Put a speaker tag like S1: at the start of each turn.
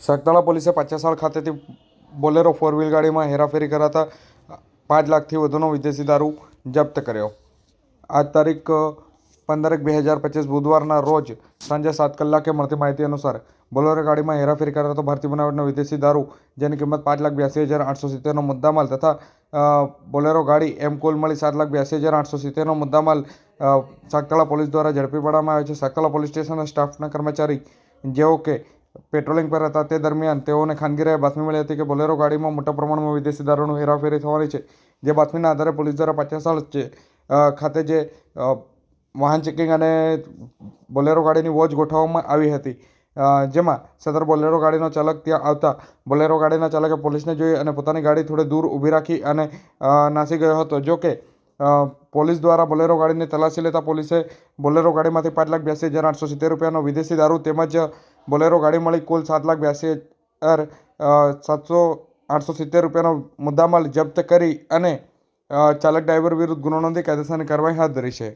S1: સગતળા પોલીસે પાછાસાળ ખાતેથી Bolero four wheel ગાડીમાં હેરાફેરી કરાતા પાંચ લાખથી વધુનો વિદેશી દારૂ જપ્ત કર્યો. આજ તારીખ પંદર બે હજાર પચીસ બુધવારના રોજ સાંજે સાત કલાકે મળતી માહિતી અનુસાર બોલેરો ગાડીમાં હેરાફેરી કરાતો ભારતીય બનાવટનો વિદેશી દારૂ, જેની કિંમત પાંચ લાખ બ્યાસી હજાર આઠસો સિત્તેરનો મુદ્દામાલ તથા બોલેરો ગાડી એમ કુલ મળી સાત લાખ બ્યાસી હજાર આઠસો સિત્તેરનો મુદ્દામાલ સાગતળા પોલીસ દ્વારા ઝડપી પાડવામાં આવ્યો છે. સાગતાળા પોલીસ સ્ટેશનના સ્ટાફના કર્મચારી જેઓ કે પેટ્રોલિંગ પર હતા. તે દરમિયાન તેઓને ખાનગી બાતમી મળી હતી કે બોલેરો ગાડીમાં મોટા પ્રમાણમાં વિદેશી દારૂનું હેરાફેરી થવાની છે. જે બાતમીના આધારે પોલીસ દ્વારા પચાસાળ છે. ખાતે જે વાહન ચેકિંગ અને બોલેરો ગાડીની વોચ ગોઠવવામાં આવી હતી. જેમાં સદર બોલેરો ગાડીનો ચાલક ત્યાં આવતા બોલેરો ગાડીના ચાલકે પોલીસને જોઈ અને પોતાની ગાડી થોડે દૂર ઊભી રાખી અને નાસી ગયો હતો. જો કે અ, પોલીસ દ્વારા બોલેરો ગાડીની તલાશી લેતા પોલીસે બોલેરો ગાડીમાંથી પાંચ લાખ બ્યાસી હજાર આઠસો સિત્તેર રૂપિયાનો વિદેશી દારૂ તેમજ બોલેરો ગાડી મળી કુલ સાત લાખ બ્યાસી હજાર સાતસો આઠસો સિત્તેર રૂપિયાનો મુદ્દામાલ જપ્ત કરી અને ચાલક ડ્રાઈવર વિરુદ્ધ ગુનો નોંધી કાયદેસરની કાર્યવાહી હાથ ધરી છે.